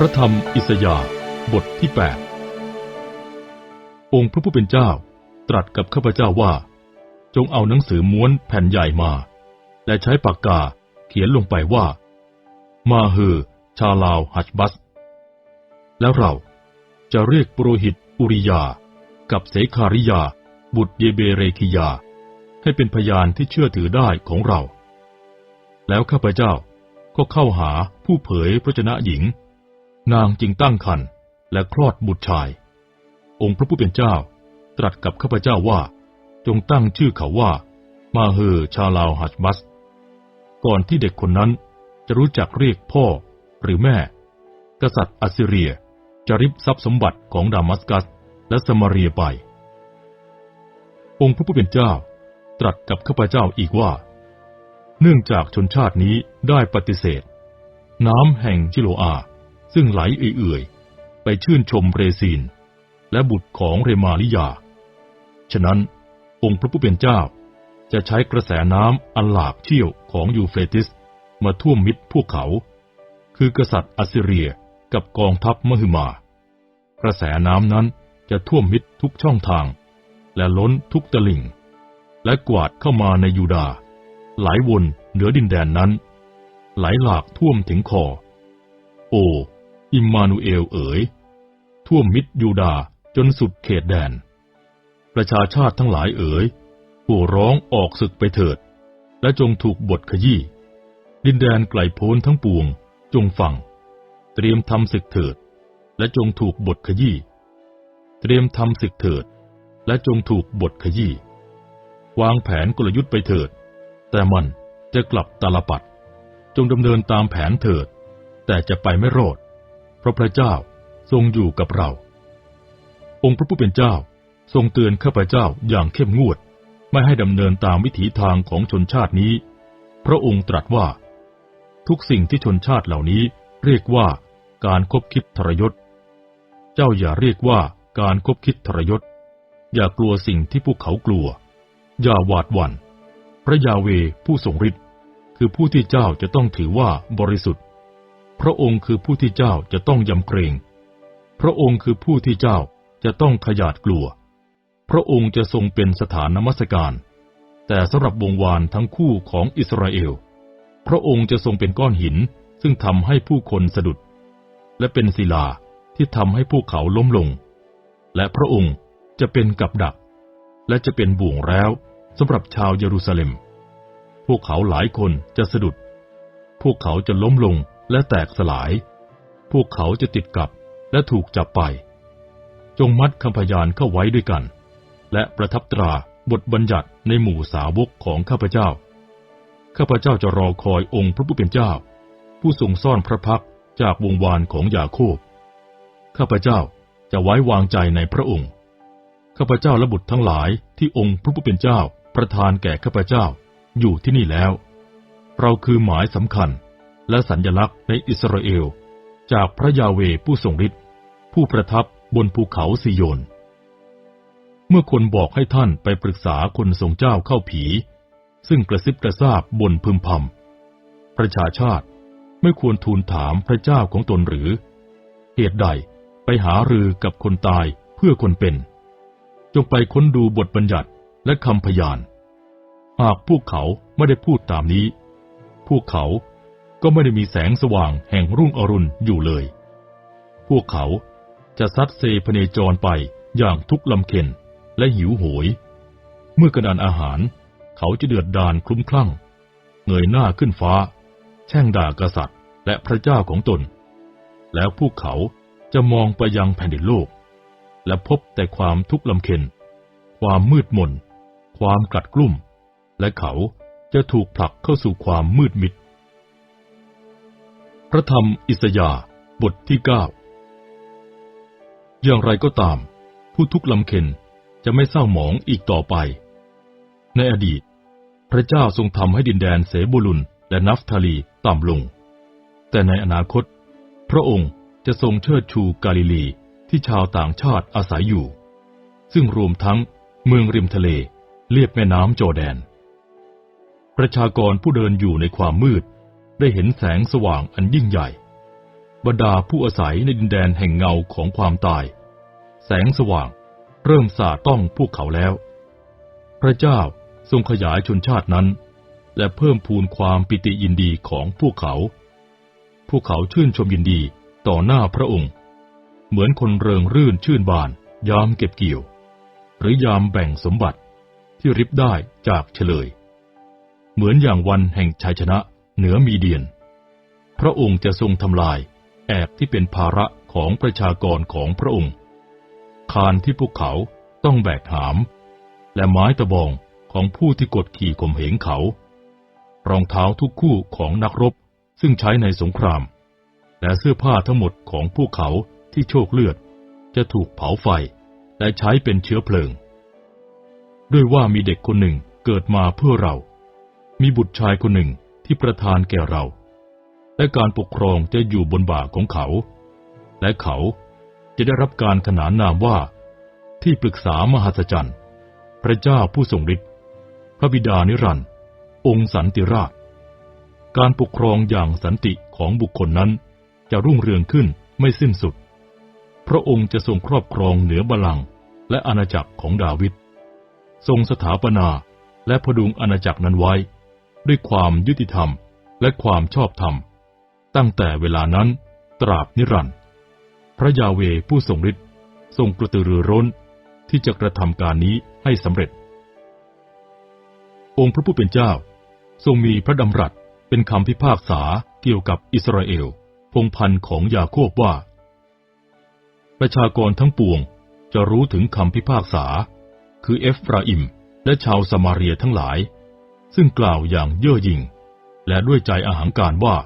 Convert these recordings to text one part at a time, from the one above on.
พระธรรมอิสยาบทที่ 8 องค์พระผู้เป็นเจ้า ตรัสกับข้าพเจ้าว่า จงเอาหนังสือม้วนแผ่นใหญ่มา และใช้ปากกาเขียนลงไปว่า มาเฮอชาลาวฮัชบัส แล้วเราจะเรียกปุโรหิตอุริยา กับเสคาริยา บุตรเยเบเรคิยา ให้เป็นพยานที่เชื่อถือได้ของเรา แล้วข้าพเจ้าก็เข้าหาผู้เผยพระชนะหญิง นางจึงตั้งครรภ์และคลอดบุตรชาย องค์พระผู้เป็นเจ้า ตรัสกับข้าพเจ้าว่า จงตั้งชื่อเขาว่า มาเฮอชาลาวฮัชบัส ก่อนที่เด็กคนนั้นจะรู้จักเรียกพ่อหรือแม่ กษัตริย์อัสซีเรียจะริบทรัพย์สมบัติของดามัสกัสและสมาเรียไป องค์พระผู้เป็นเจ้า ตรัสกับข้าพเจ้าอีกว่า เนื่องจากชนชาตินี้ได้ปฏิเสธ น้ำแห่งชิโลอา ซึ่งไหลเอื่อยๆ ไปชื่นชมเรซีน และบุตรของเรมาลิยา ฉะนั้นองค์พระผู้เป็นเจ้า จะใช้กระแสน้ำอันหลากเชี่ยวของยูเฟรติส มาท่วมมิดพวกเขา คือกษัตริย์อัสซีเรียกับกองทัพมหึมา กระแสน้ำนั้นจะท่วมมิดทุกช่องทาง และล้นทุกตลิ่ง และกวาดเข้ามาในยูดาห์ไหลวนเหนือดินแดนนั้น ไหลหลากท่วมถึงคอ โอ อิมมานูเอลเอ๋ย ท่วมมิดยูดาจนสุดเขตแดน ประชาชาติทั้งหลายเอ๋ยโห่ร้องออกศึกไปเถิด และจงถูกบทขยี้ ดินแดนไกลโพ้นทั้งปวง จงฟัง เตรียมทำศึกเถิด และจงถูกบทขยี้ เตรียมทำศึกเถิด และจงถูกบทขยี้ วางแผนกลยุทธ์ไปเถิด แต่มันจะกลับตาลปัด จงดำเนินตามแผนเถิด แต่จะไปไม่รอด ราะพระเจ้าทรงอยู่กับเรา องค์พระผู้เป็นเจ้าทรงเตือนข้าพเจ้าอย่างเข้มงวด ไม่ให้ดำเนินตามวิถีทางของชนชาตินี้ พระองค์ตรัสว่า ทุกสิ่งที่ชนชาติเหล่านี้เรียกว่าการคบคิดทรยศ เจ้าอย่าเรียกว่าการคบคิดทรยศ อย่ากลัวสิ่งที่พวกเขากลัว อย่าหวาดหวัน่น พระยาเวผู้ทรงฤทธิ์คือผู้ที่เจ้าจะต้องถือว่าบริสุทธิ์ พระองค์คือผู้ที่เจ้าจะต้องยำเกรง พระองค์คือผู้ที่เจ้าจะต้องขยาดกลัว พระองค์จะทรงเป็นสถานนมัสการ แต่สำหรับวงวานทั้งคู่ของอิสราเอล พระองค์จะทรงเป็นก้อนหินซึ่งทำให้ผู้คนสะดุด และเป็นศิลาที่ทำให้พวกเขาล้มลง และพระองค์จะเป็นกับดัก และจะเป็นบ่วงแล้วสำหรับชาวเยรูซาเล็ม พวกเขาหลายคนจะสะดุด พวกเขาจะล้มลง และแตกสลาย พวกเขาจะติดกับและถูกจับไป จงมัดคำพยานเข้าไว้ด้วยกัน และประทับตราบทบัญญัติในหมู่สาวกของข้าพเจ้า ข้าพเจ้าจะรอคอยองค์พระผู้เป็นเจ้า ผู้ทรงซ่อนพระพักจากวงวานของยาโคบ ข้าพเจ้าจะไว้วางใจในพระองค์ ข้าพเจ้าและบุตรทั้งหลายที่องค์พระผู้เป็นเจ้าประทานแก่ข้าพเจ้าอยู่ที่นี่แล้ว เราคือหมายสำคัญ และสัญญลักษณ์ในอิสราเอล จากพระยาเวผู้ทรงฤทธิ์ผู้ประทับบนภูเขาซิโยน เมื่อคนบอกให้ท่านไปปรึกษาคนทรงเจ้าเข้าผี ซึ่งกระซิบกระซาบบนพึมพำประชาชาติไม่ควรทูลถามพระเจ้าของตนหรือ เหตุใดไปหารือกับคนตายเพื่อคนเป็น จงไปค้นดูบทบัญญัติและคำพยาน หากพวกเขาไม่ได้พูดตามนี้ พวกเขา ก็ไม่ได้มีแสงสว่างแห่งรุ่งอรุณอยู่เลย พวกเขาจะซัดเซพเนจรไปอย่างทุกลำเค็นและหิวโหย เมื่อกระดานอาหาร เขาจะเดือดดานคลุ้มคลั่ง เงยหน้าขึ้นฟ้า แช่งด่ากษัตริย์และพระเจ้าของตน แล้วพวกเขาจะมองไปยังแผ่นดินโลก และพบแต่ความทุกข์ลำเค็น ความมืดมน ความกลัดกลุ่ม และเขาจะถูกผลักเข้าสู่ความมืดมิด พระธรรมอิสยาบทที่เก้าอย่างไรก็ตาม ผู้ทุกข์ลำเค็นจะไม่เศร้าหมองอีกต่อไป ในอดีต พระเจ้าทรงทำให้ดินแดนเสบุลุนและนัฟทาลีต่ำลง แต่ในอนาคต พระองค์จะทรงเชิดชูกาลิลีที่ชาวต่างชาติอาศัยอยู่ ซึ่งรวมทั้งเมืองริมทะเลเลียบแม่น้ำโจแดน ประชากรผู้เดินอยู่ในความมืด ได้เห็นแสงสว่างอันยิ่งใหญ่ บรรดาผู้อาศัยในดินแดนแห่งเงาของความตาย แสงสว่างเริ่มสาดต้องพวกเขาแล้ว พระเจ้าทรงขยายชนชาตินั้น และเพิ่มพูนความปิติยินดีของพวกเขา พวกเขาชื่นชมยินดีต่อหน้าพระองค์ เหมือนคนเริงรื่นชื่นบาน ยามเก็บเกี่ยว หรือยามแบ่งสมบัติที่ริบได้จากเฉลย เหมือนอย่างวันแห่งชัยชนะ เหนือมีเดียน พระองค์จะทรงทำลายแอบที่เป็นภาระของประชากรของพระองค์ คานที่พวกเขาต้องแบกหาม และไม้ตะบองของผู้ที่กดขี่ข่มเหงเขา รองเท้าทุกคู่ของนักรบซึ่งใช้ในสงคราม และเสื้อผ้าทั้งหมดของพวกเขาที่โชคเลือด จะถูกเผาไฟและใช้เป็นเชื้อเพลิง ด้วยว่ามีเด็กคนหนึ่งเกิดมาเพื่อเรา มีบุตรชายคนหนึ่ง ที่ประทานแก่เรา และการปกครองจะอยู่บนบ่าของเขา และเขาจะได้รับการขนานนามว่า ที่ปรึกษามหัศจรรย์ พระเจ้าผู้ทรงฤทธิ์พระบิดานิรันดร์องค์สันติราช การปกครองอย่างสันติของบุคคลนั้นจะรุ่งเรืองขึ้นไม่สิ้นสุด พระองค์จะทรงครอบครองเหนือบัลลังก์และอาณาจักรของดาวิด ทรงสถาปนาและพดุงอาณาจักรนั้นไว้ ด้วยความยุติธรรมและความชอบธรรม ตั้งแต่เวลานั้นตราบนิรันดร์พระยาเวผู้ทรงฤทธิ์ทรงกระตือรือร้นที่จะกระทำการนี้ให้สำเร็จ องค์พระผู้เป็นเจ้า ทรงมีพระดำรัสเป็นคำพิพากษาเกี่ยวกับอิสราเอล พงพันธ์ของยาโคบว่า ประชากรทั้งปวงจะรู้ถึงคำพิพากษา คือเอฟราอิม และชาวสมาเรียทั้งหลาย ซึ่งกล่าวอย่างเย่อหยิ่ง และด้วยใจอาหังการว่า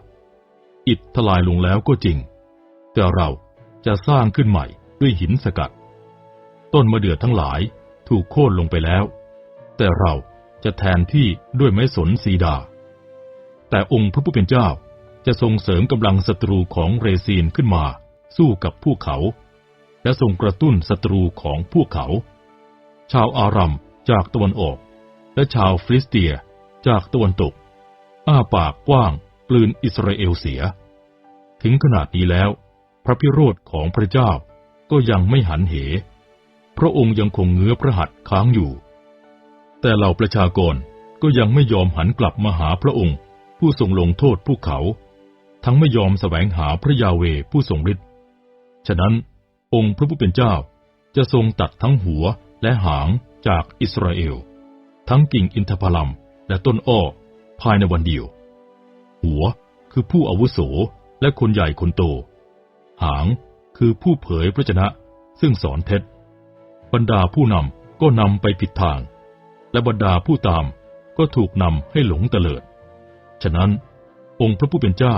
อิฐทลายลงแล้วก็จริง แต่เราจะสร้างขึ้นใหม่ด้วยหินสกัด ต้นมะเดื่อทั้งหลายถูกโค่นลงไปแล้ว แต่เราจะแทนที่ด้วยไม้สนซีดา แต่องค์พระผู้เป็นเจ้าจะทรงเสริมกำลังศัตรูของเรซีนขึ้นมาสู้กับพวกเขา และทรงกระตุ้นศัตรูของพวกเขา ชาวอารัมจากตะวันออก และชาวฟริสเตีย จากตะวันตก อ้าปากกว้างกลืนอิสราเอลเสีย ถึงขนาดนี้แล้ว พระพิโรธของพระเจ้าก็ยังไม่หันเห พระองค์ยังคงเงื้อพระหัตถ์ค้างอยู่ แต่เหล่าประชากรก็ยังไม่ยอมหันกลับมาหาพระองค์ ผู้ทรงลงโทษพวกเขา ทั้งไม่ยอมแสวงหาพระยาเวผู้ทรงฤทธิ์ ฉะนั้นองค์พระผู้เป็นเจ้าจะทรงตัดทั้งหัวและหางจากอิสราเอล ทั้งกิ่งอินทผลัม และต้นอ้อภายในวันเดียว หัวคือผู้อาวุโสและคนใหญ่คนโต หางคือผู้เผยพระชนะซึ่งสอนเท็จ บรรดาผู้นำก็นำไปผิดทาง และบรรดาผู้ตามก็ถูกนำให้หลงเตลิด ฉะนั้นองค์พระผู้เป็นเจ้า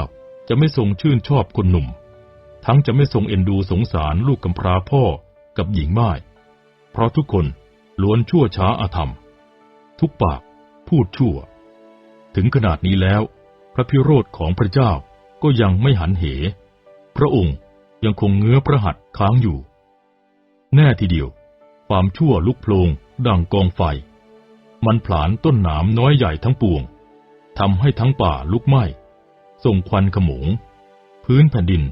จะไม่ทรงชื่นชอบคนหนุ่ม ทั้งจะไม่ทรงเอ็นดูสงสารลูกกำพร้าพ่อกับหญิงม่าย เพราะทุกคนล้วนชั่วช้าอาธรรม ทุกปาก พูดชั่ว ถึงขนาดนี้แล้ว พระพิโรธของพระเจ้าก็ยังไม่หันเห พระองค์ยังคงเงื้อพระหัตถ์ค้างอยู่ แน่ทีเดียว ความชั่วลุกโพลงดังกองไฟ มันผลาญต้นหนามน้อยใหญ่ทั้งปวงทำให้ทั้งป่าลุกไหม้ส่งควันขโมง พื้นแผ่นดิน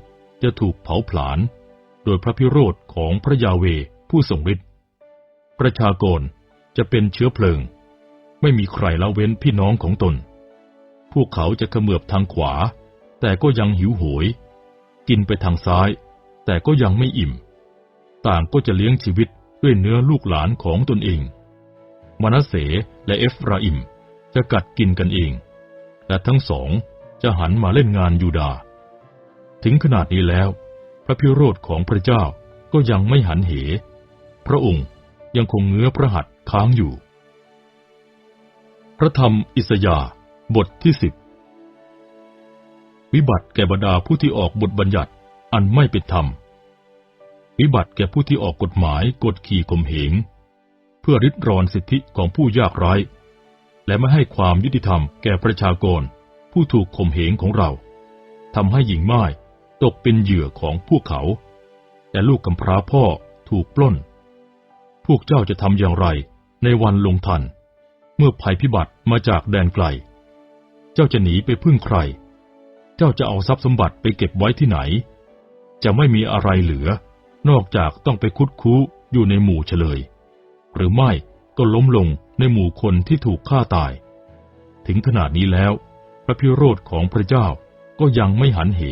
จะถูกเผาผลาญโดยพระพิโรธของพระยาเวผู้ทรงฤทธิ์ประชากรจะเป็นเชื้อเพลิง ไม่มีใครละเว้นพี่น้องของตน พวกเขาจะเขมือบทางขวา แต่ก็ยังหิวโหย กินไปทางซ้าย แต่ก็ยังไม่อิ่ม ต่างก็จะเลี้ยงชีวิตด้วยเนื้อลูกหลานของตนเองมานาเสและเอฟราอิมจะกัดกินกันเอง และทั้งสองจะหันมาเล่นงานยูดา ถึงขนาดนี้แล้ว พระพิโรธของพระเจ้าก็ยังไม่หันเห พระองค์ยังคงเงื้อพระหัตถ์ค้างอยู่ พระธรรมอิสยาห์บทที่สิบวิบัติแก่บรรดาผู้ที่ออกบทบัญญัติอันไม่เป็นธรรม วิบัติแก่ผู้ที่ออกกฎหมายกดขี่ข่มเหง เพื่อริดรอนสิทธิของผู้ยากไร้ และไม่ให้ความยุติธรรมแก่ประชากรผู้ถูกข่มเหงของเราทำให้หญิงม่ายตกเป็นเหยื่อของพวกเขาแต่ลูกกำพร้าพ่อถูกปล้น พวกเจ้าจะทำอย่างไรในวันลงทัน เมื่อภัยพิบัติมาจากแดนไกล เจ้าจะหนีไปพึ่งใคร เจ้าจะเอาทรัพย์สมบัติไปเก็บไว้ที่ไหน จะไม่มีอะไรเหลือ นอกจากต้องไปคุดคู้อยู่ในหมู่เฉลย หรือไม่ก็ล้มลงในหมู่คนที่ถูกฆ่าตาย ถึงขนาดนี้แล้ว พระพิโรธของพระเจ้าก็ยังไม่หันเห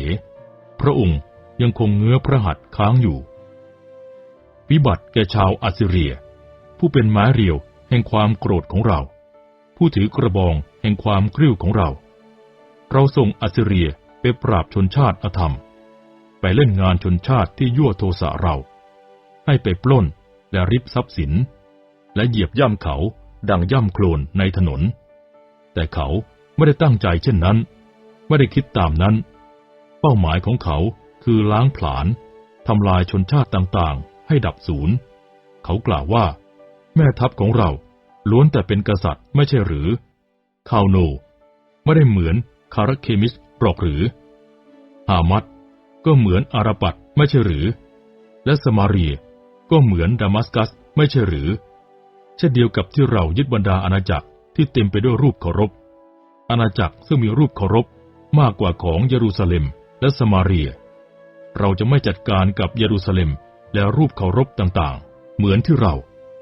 พระองค์ยังคงเงื้อพระหัตถ์ค้างอยู่ วิบัติแก่ชาวอัสซีเรีย ผู้เป็นไม้เรียวแห่งความโกรธของเรา ผู้ถือกระบองแห่งความกริ้วของเรา เราส่งอัสเรียไปปราบชนชาติอธรรม ไปเล่นงานชนชาติที่ยั่วโทสะเรา ให้ไปปล้นและริบทรัพย์สิน และเหยียบย่ำเขาดังย่ำโคลนในถนน แต่เขาไม่ได้ตั้งใจเช่นนั้น ไม่ได้คิดตามนั้น เป้าหมายของเขาคือล้างผลาญทำลายชนชาติต่างๆ ให้ดับสูญเขากล่าวว่า แม่ทัพของเรา ล้วนแต่เป็นกษัตริย์ไม่ใช่หรือคาวโน ไม่ได้เหมือนคาราเคมิสหรอกหรือ ฮามัดก็เหมือนอาราปัดไม่ใช่หรือ และสมารีก็เหมือนดามัสกัสไม่ใช่หรือ เช่นเดียวกับที่เรายึดบรรดาอาณาจักรที่เต็มไปด้วยรูปเคารพ อาณาจักรซึ่งมีรูปเคารพมากกว่าของเยรูซาเล็มและสมาเรีย เราจะไม่จัดการกับเยรูซาเล็มและรูปเคารพต่างๆ เหมือนที่เรา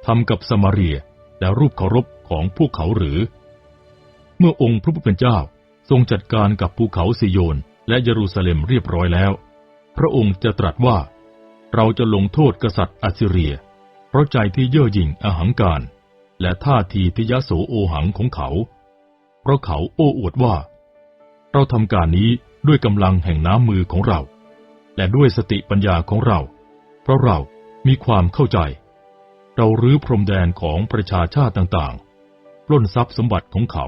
ทำกับสมาเรีย และรูปเคารพของพวกเขาหรือ เมื่อองค์พระผู้เป็นเจ้าทรงจัดการกับภูเขาซิโยนและเยรูซาเล็มเรียบร้อยแล้ว พระองค์จะตรัสว่า เราจะลงโทษกษัตริย์อัสซีเรีย เพราะใจที่เย่อหยิ่งอหังการ และท่าทีที่ยโสโอหังของเขา เพราะเขาโอ้อวดว่า เราทำการนี้ด้วยกำลังแห่งน้ำมือของเรา และด้วยสติปัญญาของเรา เพราะเรามีความเข้าใจ เรารื้อพรมแดนของประชาชาติต่างๆ ปล้นทรัพย์สมบัติของเขา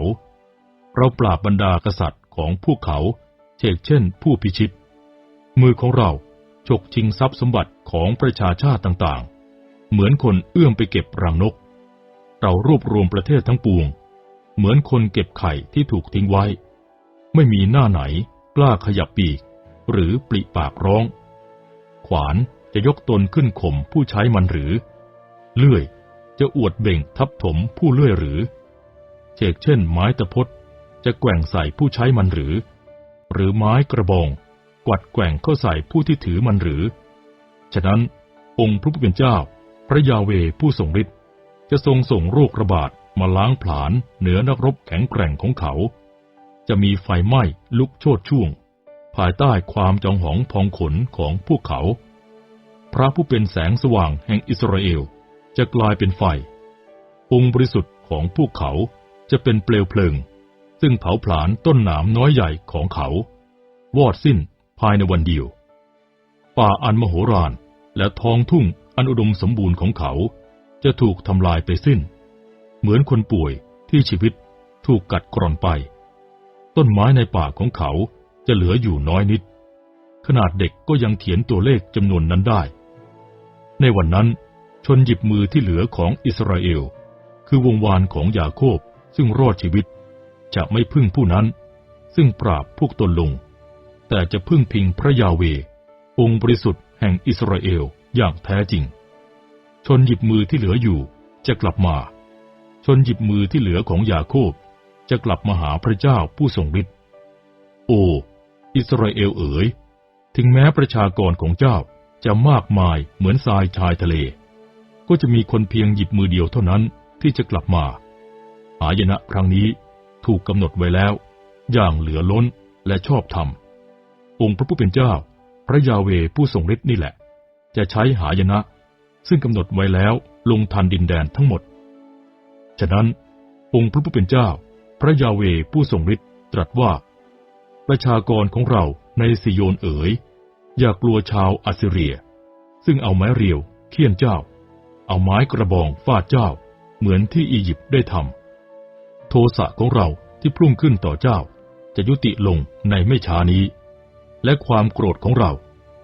เราปราบบรรดากษัตริย์ของพวกเขาเชกเช่น ผู้พิชิต มือของเราฉกชิงทรัพย์สมบัติของประชาชาติต่างๆ เหมือนคนเอื้อมไปเก็บรังนก เรารวบรวมประเทศทั้งปวง เหมือนคนเก็บไข่ที่ถูกทิ้งไว้ ไม่มีหน้าไหนกล้าขยับปีก หรือปลิปากร้อง ขวานจะยกตนขึ้นข่มผู้ใช้มันหรือ เลื่อย จะอวดเบ่งทับถมผู้เลื่อยหรือเชกเช่นไม้ตะพดจะแกว่งใส่ผู้ใช้มันหรือ หรือไม้กระบอง กวัดแกว่งเข้าใส่ผู้ที่ถือมันหรือ ฉะนั้นองค์พระผู้เป็นเจ้า พระยาเวผู้ทรงฤทธิ์จะทรงส่งโรคระบาดมาล้างผลาญเหนือนักรบแข็งแกร่งของเขา จะมีไฟไหม้ลุกโชดช่วง ภายใต้ความจองหองพองขนของพวกเขา พระผู้เป็นแสงสว่างแห่งอิสราเอล จะกลายเป็นไฟ องค์บริสุทธิ์ของพวกเขาจะเป็นเปลวเพลิง ซึ่งเผาผลาญต้นหนามน้อยใหญ่ของเขา วอดสิ้นภายในวันเดียว ป่าอันมโหฬารและท้องทุ่งอันอุดมสมบูรณ์ของเขา จะถูกทำลายไปสิ้น เหมือนคนป่วยที่ชีวิตถูกกัดกร่อนไป ต้นไม้ในป่าของเขาจะเหลืออยู่น้อยนิด ขนาดเด็กก็ยังเขียนตัวเลขจำนวนนั้นได้ ในวันนั้น นหยิบมือที่เหลือของอิสราเอล คือวงวานของยาโคบซึ่งรอดชีวิต จะไม่พึ่งผู้นั้น ซึ่งปราบพวกตนลง แต่จะพึ่งพิงพระยาเว องค์บริสุทธิ์แห่งอิสราเอลอย่างแท้จริง ชนหยิบมือที่เหลืออยู่จะกลับมา ชนหยิบมือที่เหลือของยาโคบจะกลับมาหาพระเจ้าผู้ทรงฤทธิ์โอ อิสราเอลเอ๋ย ถึงแม้ประชากรของเจ้าจะมากมายเหมือนทรายชายทะเล ก็จะมีคนเพียงหยิบมือเดียวเท่านั้นที่จะกลับมาหายนะครั้งนี้ถูกกำหนดไว้แล้ว อย่างเหลือล้นและชอบธรรม องค์พระผู้เป็นเจ้า พระยาเวผู้ทรงฤทธิ์นี่แหละ จะใช้หายนะ ซึ่งกำหนดไว้แล้วลงทันดินแดนทั้งหมด ฉะนั้น องค์พระผู้เป็นเจ้า พระยาเวผู้ทรงฤทธิ์ตรัสว่า ประชากรของเราในสิโยนเอ๋ย อย่ากลัวชาวอัสเรีย ซึ่งเอาไม้เรียวเคี่ยนเจ้า เอาไม้กระบองฟาดเจ้า เหมือนที่อียิปต์ได้ทำ โทสะของเราที่พุ่งขึ้นต่อเจ้า จะยุติลงในไม่ช้านี้ และความโกรธของเรา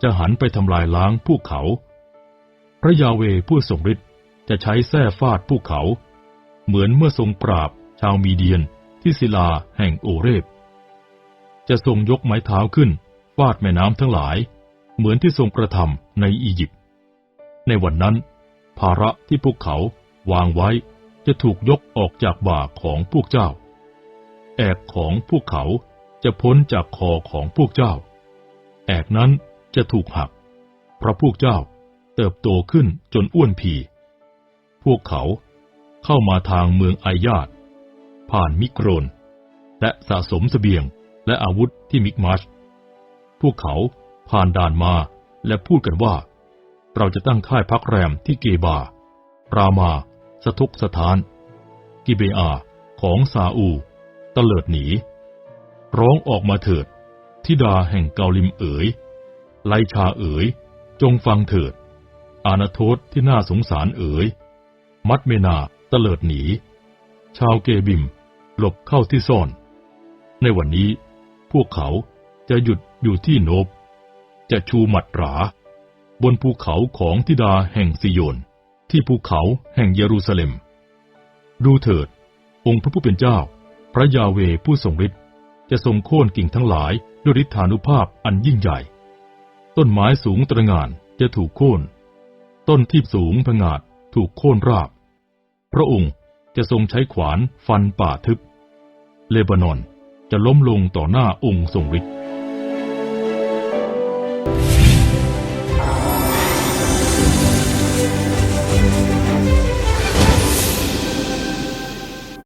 จะหันไปทำลายล้างพวกเขา พระยาเวผู้ทรงฤทธิ์จะใช้แส้ฟาดพวกเขา เหมือนเมื่อทรงปราบชาวมีเดียนที่ศิลาแห่งโอเรบ จะทรงยกไม้เท้าขึ้นฟาดแม่น้ำทั้งหลาย เหมือนที่ทรงกระทำในอียิปต์ ในวันนั้น ภาระที่พวกเขาวางไว้จะถูกยกออกจากบ่าของพวกเจ้า แอกของพวกเขาจะพ้นจากคอของพวกเจ้า แอกนั้นจะถูกหัก เพราะพวกเจ้าเติบโตขึ้นจนอ้วนผีพวกเขาเข้ามาทางเมืองไอยาดผ่านมิกโรน และสะสมเสบียงและอาวุธที่มิกมัช พวกเขาผ่านด่านมาและพูดกันว่า เราจะตั้งค่ายพักแรมที่เกบา รามา สทุกสถาน กิเบอา ของซาอูตะเลิดหนี ร้องออกมาเถิด ทิดาแห่งเกาลิมเอ๋ย ไลชาเอ๋ย จงฟังเถิด อานาโทษที่น่าสงสารเอ๋ย มัดเมนาตะเลิดหนี ชาวเกบิม หลบเข้าที่ซ่อน ในวันนี้พวกเขาจะหยุดอยู่ที่โนบ จะชูหมัดหรา บนภูเขาของทิดาแห่งซิโยน ที่ภูเขาแห่งเยรูซาเล็ม ดูเถิด องค์พระผู้เป็นเจ้า พระยาเวผู้ทรงฤทธิ์จะทรงโค่นกิ่งทั้งหลายด้วยฤทธานุภาพอันยิ่งใหญ่ ต้นไม้สูงตระหง่านจะถูกโค่น ต้นที่สูงผงาดถูกโค่นราบ พระองค์จะทรงใช้ขวานฟันป่าทึบ เลบานอนจะล้มลงต่อหน้าองค์ทรงฤทธิ์